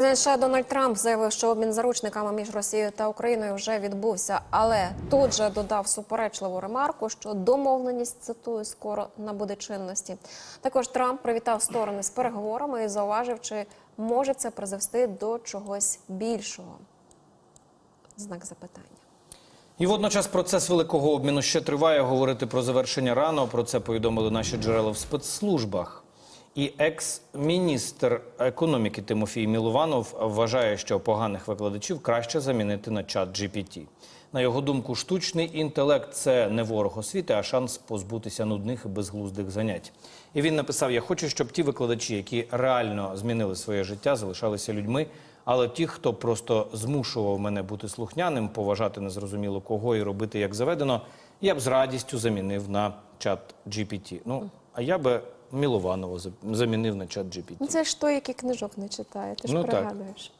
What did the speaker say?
США Дональд Трамп заявив, що обмін заручниками між Росією та Україною вже відбувся, але тут же додав суперечливу ремарку, що домовленість цитую скоро набуде чинності. Також Трамп привітав сторони з переговорами і зауважив, чи може це призвести до чогось більшого. Знак запитання. І водночас процес великого обміну ще триває. Говорити про завершення рано. Про це повідомили наші джерела в спецслужбах. І екс-міністр економіки Тимофій Мілованов вважає, що поганих викладачів краще замінити на чат GPT. На його думку, штучний інтелект це не ворог освіти, а шанс позбутися нудних і безглуздих занять. І він написав: Я хочу, щоб ті викладачі, які реально змінили своє життя, залишалися людьми. Але ті, хто просто змушував мене бути слухняним, поважати незрозуміло кого і робити як заведено, я б з радістю замінив на чат GPT. Ну, а я би Мілованова за- замінив на чат GPT. Це ж той, який книжок не читає. Ти ж Ну, так. пригадуєш.